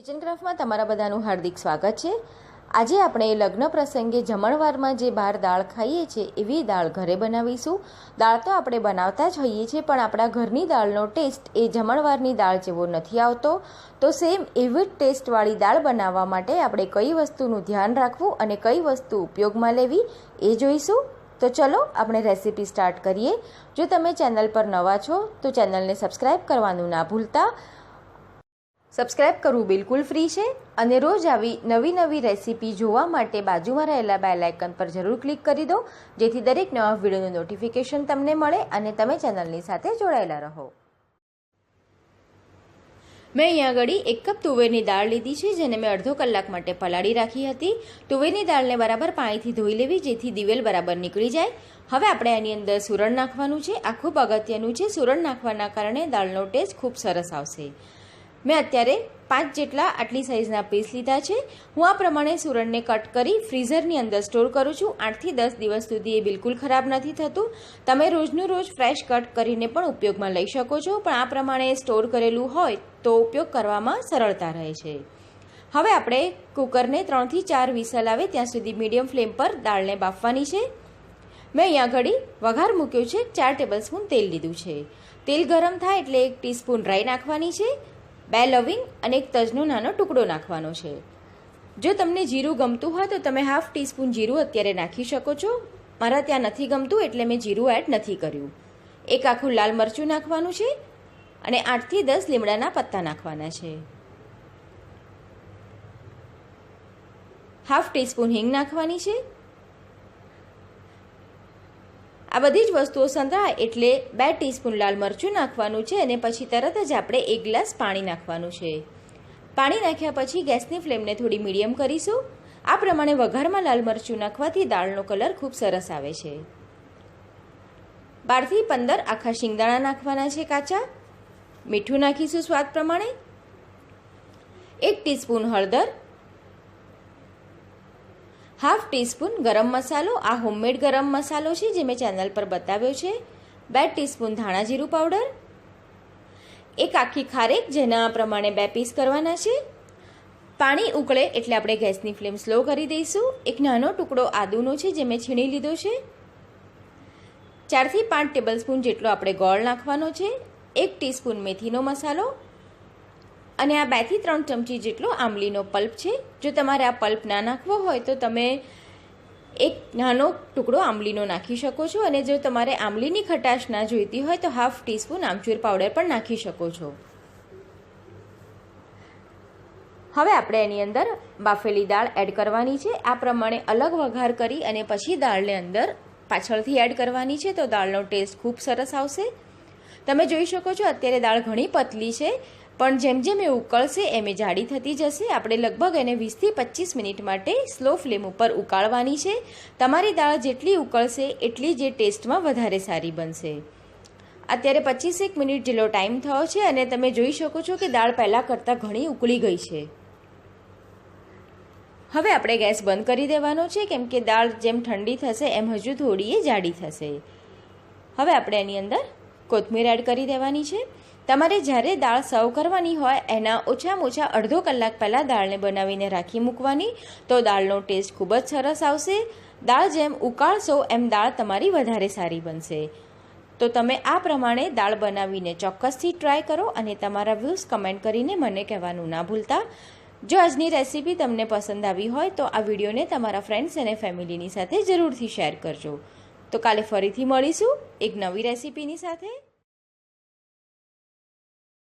Kitchen ક્રાફ્ટમાં તમારા બધાનું હાર્દિક સ્વાગત છે. આજે આપણે લગ્ન પ્રસંગે જમણવારમાં જે બહાર દાળ ખાઈએ છીએ, એવી દાળ ઘરે બનાવીશું. દાળ તો આપણે બનાવતા જ હોઈએ છીએ, પણ આપણા ઘરની દાળનો ટેસ્ટ એ જમણવારની દાળ જેવો નથી આવતો. તો સેમ એવી જ ટેસ્ટવાળી દાળ બનાવવા માટે આપણે કઈ વસ્તુનું ધ્યાન રાખવું અને કઈ વસ્તુ ઉપયોગમાં લેવી એ જોઈશું. તો ચલો આપણે રેસીપી સ્ટાર્ટ કરીએ. જો તમે ચેનલ પર નવા છો, તો ચેનલને સબસ્ક્રાઈબ કરવાનું ના ભૂલતા. સબસ્ક્રાઇબ કરવું બિલકુલ ફ્રી છે અને રોજ આવી નવી નવી રેસીપી જોવા માટે બાજુમાં રહેલા બેલ આઇકન પર જરૂર ક્લિક કરી દો, જેથી દરેક નવા વિડીયોનું નોટિફિકેશન તમને મળે અને તમે ચેનલની સાથે જોડાયેલા રહો. મેં અહીંયા આગળ એક કપ તુવેરની દાળ લીધી છે, જેને મેં અડધો કલાક માટે પલાળી રાખી હતી. તુવેરની દાળને બરાબર પાણીથી ધોઈ લેવી, જેથી દિવેલ બરાબર નીકળી જાય. હવે આપણે આની અંદર સુરણ નાખવાનું છે. આ ખૂબ અગત્યનું છે. સુરણ નાખવાના કારણે દાળનો ટેસ્ટ ખૂબ સરસ આવશે. મેં અત્યારે પાંચ જેટલા આટલી સાઇઝના પીસ લીધા છે. હું આ પ્રમાણે સુરણને કટ કરી ફ્રીઝરની અંદર સ્ટોર કરું છું. આઠથી દસ દિવસ સુધી એ બિલકુલ ખરાબ નથી થતું. તમે રોજનું રોજ ફ્રેશ કટ કરીને પણ ઉપયોગમાં લઈ શકો છો. પણ આ પ્રમાણે સ્ટોર કરેલું હોય તો ઉપયોગ કરવામાં સરળતા રહે છે. હવે આપણે કુકરને ત્રણથી ચાર વિસલ આવે ત્યાં સુધી મીડિયમ ફ્લેમ પર દાળને બાફવાની છે. મેં અહીંયા ઘડી વઘાર મૂક્યો છે. ચાર ટેબલ સ્પૂન તેલ લીધું છે. તેલ ગરમ થાય એટલે એક ટીસ્પૂન રાઈ નાખવાની છે. બે લવિંગ અને એક તજનો નાનો ટુકડો નાખવાનો છે. જો તમને જીરું ગમતું હોય તો તમે હાફ ટીસ્પૂન જીરું અત્યારે નાખી શકો છો. મારા ત્યાં નથી ગમતું એટલે મેં જીરું એડ નથી કર્યું. એક આખું લાલ મરચું નાખવાનું છે અને આઠથી દસ લીમડાના પત્તા નાખવાના છે. હાફ ટીસ્પૂન હિંગ નાખવાની છે. આ બધી જ વસ્તુઓ સંતળાય એટલે બે ટીસ્પૂન લાલ મરચું નાખવાનું છે અને પછી તરત જ આપણે એક ગ્લાસ પાણી નાખવાનું છે. પાણી નાખ્યા પછી ગેસની ફ્લેમને થોડી મીડિયમ કરીશું. આ પ્રમાણે વઘારમાં લાલ મરચું નાખવાથી દાળનો કલર ખૂબ સરસ આવે છે. બારથી પંદર આખા શિંગદાણા નાખવાના છે કાચા. મીઠું નાખીશું સ્વાદ પ્રમાણે. એક ટીસ્પૂન હળદર. હાફ ટીસ્પૂન ગરમ મસાલો, આ હોમમેડ ગરમ મસાલો છે જે મેં ચેનલ પર બતાવ્યો છે. બે ટીસ્પૂન ધાણા જીરું પાવડર, એક આખી ખારેક જેના પ્રમાણે બે પીસ કરવાના છે. પાણી ઉકળે એટલે આપણે ગેસની ફ્લેમ સ્લો કરી દઈશું. એક નાનો ટુકડો આદુનો છે જે મેં છીણી લીધો છે. ચારથી પાંચ ટેબલ સ્પૂન જેટલો આપણે ગોળ નાખવાનો છે. એક ટીસ્પૂન મેથીનો મસાલો અને આ બેથી ત્રણ ચમચી જેટલો આંબલીનો પલ્પ છે. જો તમારે આ પલ્પ ના નાખવો હોય તો તમે એક નાનો ટુકડો આંબલીનો નાખી શકો છો અને જો તમારે આંબલીની ખટાશ ના જોઈતી હોય તો હાફ ટીસ્પૂન આમચૂર પાવડર પણ નાખી શકો છો. હવે આપણે એની અંદર બાફેલી દાળ એડ કરવાની છે. આ પ્રમાણે અલગ વઘાર કરી અને પછી દાળને અંદર પાછળથી એડ કરવાની છે તો દાળનો ટેસ્ટ ખૂબ સરસ આવશે. તમે જોઈ શકો છો અત્યારે દાળ ઘણી પતલી છે. પણ જેમ જેમ એ ઉકળશે, એમ એ જાડી થતી જશે. આપણે લગભગ એને વીસથી પચીસ મિનિટ માટે સ્લો ફ્લેમ ઉપર ઉકાળવાની છે. તમારી દાળ જેટલી ઉકળશે, એટલી જે ટેસ્ટમાં વધારે સારી બનશે. અત્યારે પચીસેક મિનિટ જેટલો ટાઈમ થયો છે અને તમે જોઈ શકો છો કે દાળ પહેલાં કરતાં ઘણી ઉકળી ગઈ છે. હવે આપણે ગેસ બંધ કરી દેવાનો છે, કેમ કે દાળ જેમ ઠંડી થશે, એમ હજુ થોડી એ જાડી થશે. હવે આપણે એની અંદર કોથમીર એડ કરી દેવાની છે. તમારે જ્યારે દાળ સર્વ કરવાની હોય, એના ઓછામાં ઓછા અડધો કલાક પહેલાં દાળને બનાવીને રાખી મૂકવાની, તો દાળનો ટેસ્ટ ખૂબ જ સરસ આવશે. દાળ જેમ ઉકાળશો, એમ દાળ તમારી વધારે સારી બનશે. તો તમે આ પ્રમાણે દાળ બનાવીને ચોક્કસથી ટ્રાય કરો અને તમારા વ્યૂઝ કમેન્ટ કરીને મને કહેવાનું ના ભૂલતા. જો આજની રેસીપી તમને પસંદ આવી હોય, તો આ વિડીયોને તમારા ફ્રેન્ડ્સ અને ફેમિલીની સાથે જરૂરથી શેર કરજો. તો કાલે ફરીથી મળીશું એક નવી રેસીપીની સાથે.